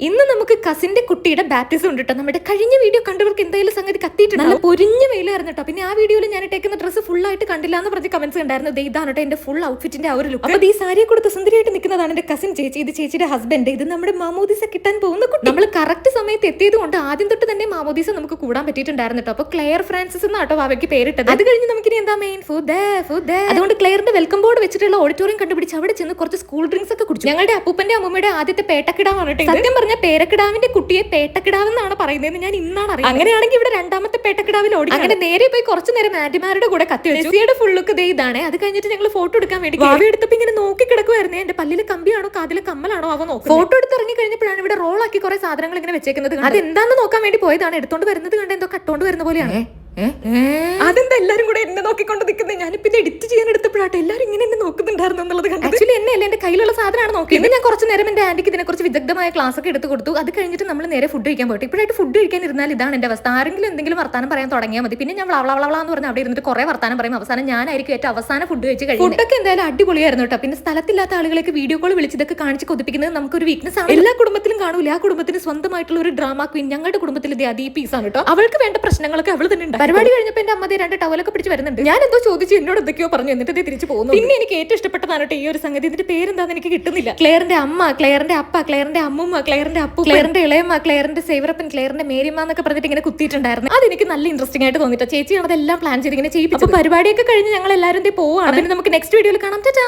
ഇന്ന് നമുക്ക് കസിന്റെ കുട്ടിയുടെ ബാപ്റ്റിസം ഉണ്ട് കേട്ടോ നമ്മുടെ കഴിഞ്ഞ വീഡിയോ കണ്ടവർക്ക് എന്തായാലും സംഗതി കത്തിയിട്ടുണ്ട് നല്ല പൊരിഞ്ഞ വെയിലായിരുന്നു കേട്ടോ പിന്നെ ആ വീഡിയോയിൽ ഞാൻ ഇട്ടേക്കുന്ന ഡ്രസ്സ് ഫുൾ ആയിട്ട് കണ്ടില്ല എന്ന് പറഞ്ഞ കമന്റ്സ് ഉണ്ടായിരുന്നു ദേ ഇതാണ് കേട്ടോ എന്റെ ഫുൾ ഔട്ട്ഫിറ്റിന്റെ ആ ഒരു ലുക്ക് അപ്പൊ ഈ സാരിയെ കൊടുത്ത് സുന്ദരിയായിട്ട് നിൽക്കുന്നതാണ് എന്റെ കസിൻ ചേച്ചി. ഇത് ചേച്ചിയുടെ ഹസ്ബൻഡ് ഇത് നമ്മുടെ മാമോദീസ കിട്ടാൻ പോകുന്ന കുട്ടി. നമ്മൾ കറക്റ്റ് സമയത്ത് എത്തിയത് കൊണ്ട് ആദ്യം തൊട്ട് തന്നെ മാമോദീസ നമുക്ക് കൂടാൻ പറ്റിയിട്ടുണ്ടായിരുന്നു കേട്ടോ അപ്പൊ ക്ലെയർ ഫ്രാൻസിസ് എന്നാട്ടോ അവയ്ക്ക് പേരിട്ടത്. അത് കഴിഞ്ഞ് നമുക്ക് ഇനി എന്താ മെയിൻ ഫുഡ് ഫുഡ് അതുകൊണ്ട് ക്ലെയറിന്റെ വെൽക്കം ബോർഡ് വെച്ചിട്ടുള്ള ഓഡിറ്റോറിയം കണ്ടുപിടിച്ച് അവിടെ ചെന്ന് കുറച്ച് സ്കൂൾ ഡ്രിങ്ക്സ് ഒക്കെ കുടിച്ചു. ഞങ്ങളുടെ അപ്പൂപ്പന്റെ അമ്മൂമ്മയുടെ ആദ്യത്തെ പേട്ടക്കിടാവാണ് കേട്ടോ സത്യം പറഞ്ഞ പേരക്കിടാവിന്റെ കുട്ടിയെ പേട്ടക്കിടാവെന്നാണ് പറയുന്നത് ഞാൻ ഇന്നാണ് അറിയുന്നത്. അങ്ങനെയാണെങ്കിൽ ഇവിടെ രണ്ടാമത്തെ പേട്ടക്കിടാവിൽ ഓടി അങ്ങനെ നേരെ പോയി കുറച്ചു നേരം ആന്റിമാരുടെ കൂടെ കത്തി വെച്ചു. മെസ്സിയുടെ ഫുൾ ലുക്ക് ദേ ഇതാണ്. അത് കഴിഞ്ഞിട്ട് ഞങ്ങൾ ഫോട്ടോ എടുക്കാൻ വേണ്ടി ഭാവി എടുത്തപ്പോ ഇങ്ങനെ നോക്കി കിടക്കുമായിരുന്നേ എന്റെ പല്ലിൽ കമ്പിയാണോ കാതിലെ കമ്മലാണോ അവ നോക്കും ഫോട്ടോ എടുത്ത് ഇറങ്ങി കഴിഞ്ഞപ്പോഴാണ് ഇവിടെ റോളാക്കി കുറെ സാധനങ്ങൾ ഇങ്ങനെ വെച്ചേക്കുന്നത് അത് എന്താന്ന് നോക്കാൻ വേണ്ടി പോയതാണ്. എടുത്തോണ്ട് വരുന്നത് കണ്ട് എന്തോ കട്ടോണ്ട് വരുന്ന പോലെയാണ്. അതെന്താ എല്ലാരും കൂടെ എന്നെ നോക്കിക്കൊണ്ട് നിൽക്കുന്നത് ഞാൻ പിന്നെ എഡിറ്റ് ചെയ്യാൻ എടുത്തപ്പോഴാട്ടെ എല്ലാരും ഇങ്ങനെ എന്നെ നോക്കുന്നുണ്ടായിരുന്നു എന്നുള്ളത് കണ്ടു ആക്ച്വലി എന്നെ അല്ല? എന്റെ കയ്യിലുള്ള സാധനമാണ് നോക്കിയത്. ഞാൻ കുറച്ച് നേരം എന്റെ ആന്റിക്ക് ഇതിനെ കുറിച്ച് വിദഗ്ധമായ ക്ലാസ് ഒക്കെ എടുത്തു കൊടുത്തു. അത് കഴിഞ്ഞിട്ട് നമ്മൾ നേരെ ഫുഡ് കഴിക്കാൻ പോയിട്ട്. ഇപ്പോഴായിട്ട് ഫുഡ് കഴിക്കാൻ ഇരുന്നാൽ ഇതാണ് എന്റെ അവസ്ഥ. ആരെങ്കിലും എന്തെങ്കിലും വർത്താനം പറയാൻ തുടങ്ങിയാൽ മതി. പിന്നെ ഞാൻ വളവള വളവള എന്ന് പറഞ്ഞ് അവിടെ ഇരുന്നിട്ട് കുറെ വർത്താനം പറയും. അവസാനം ഞാനായിരിക്കും ഏറ്റവും അവസാന ഫുഡ് കഴിച്ച് കഴിയും ഫുഡൊക്കെ എന്തായാലും അടിപൊളിയായിരുന്നു കേട്ടോ. പിന്നെ സ്ഥലത്തില്ലാത്ത ആളുകളൊക്കെ വീഡിയോ കോൾ വിളിച്ചതൊക്കെ കാണിച്ച് കൊതിപ്പിക്കുന്നത് നമുക്കൊരു വീക്ക്നെസ് ആണ്. എല്ലാ കുടുംബത്തിലും കാണൂല. ആ കുടുംബത്തിന് സ്വന്തമായിട്ടുള്ള ഒരു ഡ്രാമ ക്വീൻ ഞങ്ങളുടെ കുടുംബത്തിൽ ദീപീസ് ആണ് കേട്ടോ. അവൾക്ക് വേണ്ട പ്രശ്നങ്ങളൊക്കെ അവൾ തന്നെ പരിപാടി കഴിഞ്ഞപ്പോൾ എന്റെ അമ്മ രണ്ട് ടവലൊക്കെ പിടിച്ച് വരുന്നുണ്ട്. ഞാൻ എന്തോ ചോദിച്ചു എന്നോട് എന്തൊക്കെയോ പറഞ്ഞു. എന്നിട്ട് തിരിച്ചു പോകുന്നു. പിന്നെ എനിക്ക് ഏറ്റവും ഇഷ്ടപ്പെട്ടതാണ് കേട്ടോ ഈ ഒരു സംഗതി. ഇതിന്റെ പേരെന്താന്ന് എനിക്ക് കിട്ടുന്നില്ല. ക്ലെയറിന്റെ അമ്മ ക്ലെയറിന്റെ അപ്പ ക്ലെയറിന്റെ അമ്മുമ്മ ക്ലെയറിന്റെ അപ്പു ക്ലെയറിന്റെ ഇളയമ്മ ക്ലെയറിന്റെ സേവറപ്പൻ ക്ലെയറിന്റെ മേരിമ്മ എന്നൊക്കെ പറഞ്ഞിട്ട് ഇങ്ങനെ കുത്തിയിട്ടുണ്ടായിരുന്നു. അത് എനിക്ക് നല്ല ഇൻട്രസ്റ്റിംഗ് ആയിട്ട് തോന്നിട്ടോ. ചേച്ചിയാണ് അതെല്ലാം പ്ലാൻ ചെയ്ത് ഇങ്ങനെ ചെയ്യിപ്പിച്ചു പരിപാടിയൊക്കെ കഴിഞ്ഞ് ഞങ്ങൾ എല്ലാവരും പോവാണ്. നമുക്ക് നെക്സ്റ്റ് വീഡിയോയിൽ കാണാം. ടാറ്റാ